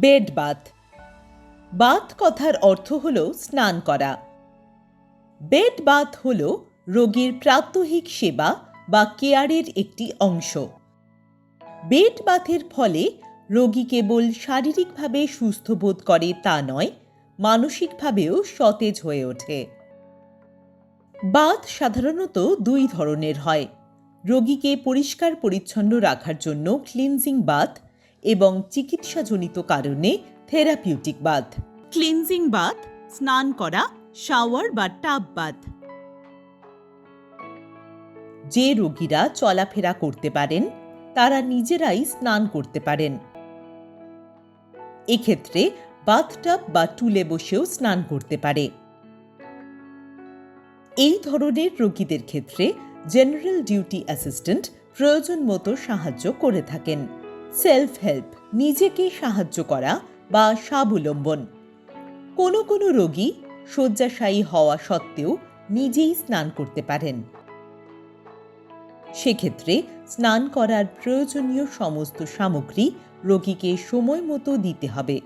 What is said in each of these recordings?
Bed bath bath কথার অর্থ হল স্নান করা। বেড বাথ হল রোগীর প্রাত্যহিক সেবা বা কেয়ারের একটি অংশ। বেড বাথের ফলে রোগী কেবল শারীরিকভাবে সুস্থ বোধ করে তা নয়, মানসিকভাবেও সতেজ হয়ে ওঠে। বাথ সাধারণত দুই ধরনের হয়। রোগীকে পরিষ্কার পরিচ্ছন্ন রাখার জন্য ক্লিনজিং বাথ এবং চিকিৎসাজনিত কারণে থেরাপিউটিক বাথ। ক্লিনজিং বাথ স্নান করা শাওয়ার বা টাব বাথ। যে রোগীরা চলাফেরা করতে পারেন তারা নিজেরাই স্নান করতে পারেন। এক্ষেত্রে বাথটাব বা টুলে বসেও স্নান করতে পারে। এই ধরনের রোগীদের ক্ষেত্রে জেনারেল ডিউটি অ্যাসিস্ট্যান্ট প্রয়োজন মতো সাহায্য করে থাকেন। সেলফ হেল্প নিজেকে সাহায্য করা বা স্বাবলম্বন। কোনো কোনো রোগী শয্যাশায়ী হওয়া সত্ত্বেও নিজেই স্নান করতে পারেন। সেক্ষেত্রে স্নান করার প্রয়োজনীয় সমস্ত সামগ্রী রোগীকে সময় মতো দিতে হবে।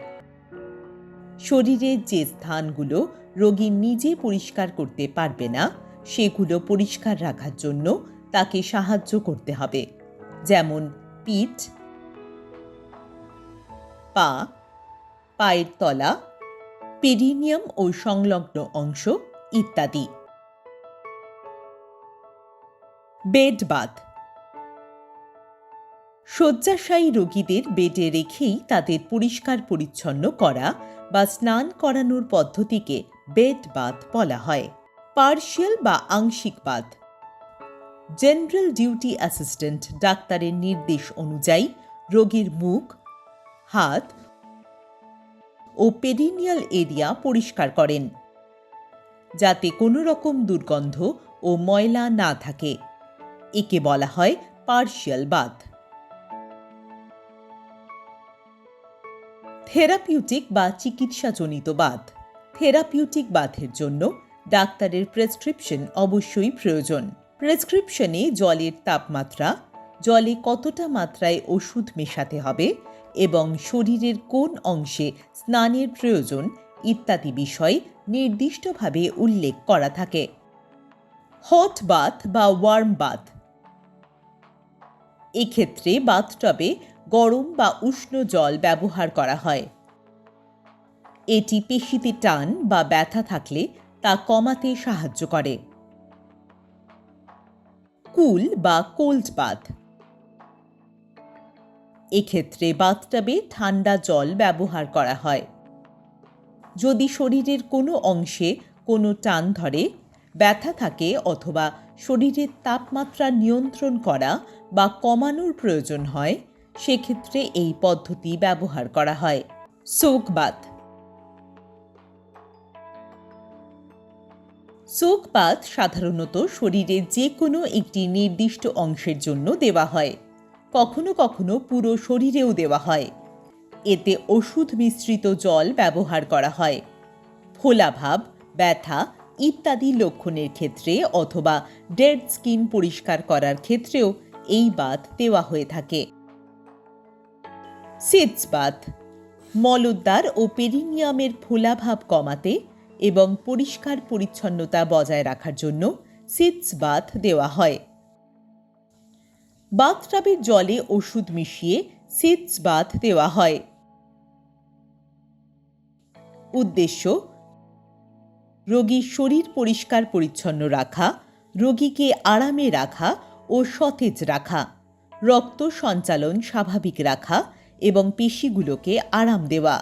শরীরের যে স্থানগুলো রোগী নিজে পরিষ্কার করতে পারবে না, সেগুলো পরিষ্কার রাখার জন্য তাকে সাহায্য করতে হবে। যেমন পিঠ পা, পায়ের তলা পেরিনিয়াম ও সংলগ্ন অংশ ইত্যাদি। বেড শয্যাশায়ী রোগীদের বেডে রেখেই তাদের পরিষ্কার পরিচ্ছন্ন করা বা স্নান করানোর পদ্ধতিকে বেড বাথ বলা হয়। পার্শিয়াল বা আংশিক বাথ। জেনারেল ডিউটি অ্যাসিস্ট্যান্ট ডাক্তারের নির্দেশ অনুযায়ী রোগীর মুখ হাত ও পেরিনিয়াল এরিয়া পরিষ্কার করেন, যাতে কোনো রকম দুর্গন্ধ ও ময়লা না থাকে। একে বলা হয় পার্শিয়াল বাথ। থেরাপিউটিক বা চিকিৎসাজনিত বাথ। থেরাপিউটিক বাথের জন্য ডাক্তারের প্রেসক্রিপশন অবশ্যই প্রয়োজন। প্রেসক্রিপশনে জলের তাপমাত্রা জলে কতটা মাত্রায় ওষুধ মেশাতে হবে এবং শরীরের কোন অংশে স্নানের প্রয়োজন ইত্যাদি বিষয় নির্দিষ্টভাবে উল্লেখ করা থাকে। হট বাথ বা ওয়ার্ম বাথ। এক্ষেত্রে বাথটবে গরম বা উষ্ণ জল ব্যবহার করা হয়। এটি পেশিতে টান বা ব্যথা থাকলে তা কমাতে সাহায্য করে। কুল বা কোল্ড বাথ। এক্ষেত্রে বাথটাবে ঠান্ডা জল ব্যবহার করা হয়। যদি শরীরের কোনো অংশে কোনো টান ধরে, ব্যথা থাকে অথবা শরীরের তাপমাত্রা নিয়ন্ত্রণ করা বা কমানোর প্রয়োজন হয়, সেক্ষেত্রে এই পদ্ধতি ব্যবহার করা হয়। Soak bath. সোক বাথ সাধারণত শরীরের যে কোনো একটি নির্দিষ্ট অংশের জন্য দেওয়া হয়। কখনো কখনো পুরো শরীরেও দেওয়া হয়। এতে ওষুধ মিশ্রিত জল ব্যবহার করা হয়। ফোলাভাব ব্যথা ইত্যাদি লক্ষণের ক্ষেত্রে অথবা ডেড স্কিন পরিষ্কার করার ক্ষেত্রেও এই বাত দেওয়া হয়ে থাকে। সিটস বাথ মলদ্বার ও পেরিনিয়ামের ফোলাভাব কমাতে এবং পরিষ্কার পরিচ্ছন্নতা বজায় রাখার জন্য সিটস বাথ দেওয়া হয়। বাথটাবের জলে ওষুধ মিশিয়ে সিটস বাথ দেওয়া হয়। উদ্দেশ্য রোগীর শরীর পরিষ্কার পরিচ্ছন্ন রাখা, রোগীকে আরামে রাখা ও সতেজ রাখা, রক্ত সঞ্চালন স্বাভাবিক রাখা এবং পেশিগুলোকে আরাম দেওয়া।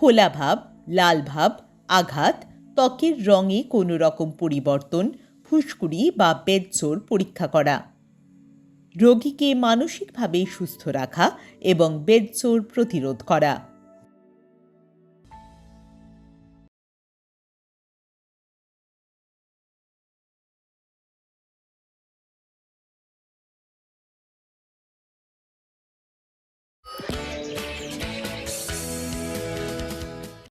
ফোলাভাব লালভাব আঘাত, ত্বকের রঙে কোনো রকম পরিবর্তন, ফুসকুড়ি বা বেদজোর পরীক্ষা করা। রোগীকে মানসিকভাবে সুস্থ রাখা এবং বেডসোর প্রতিরোধ করা।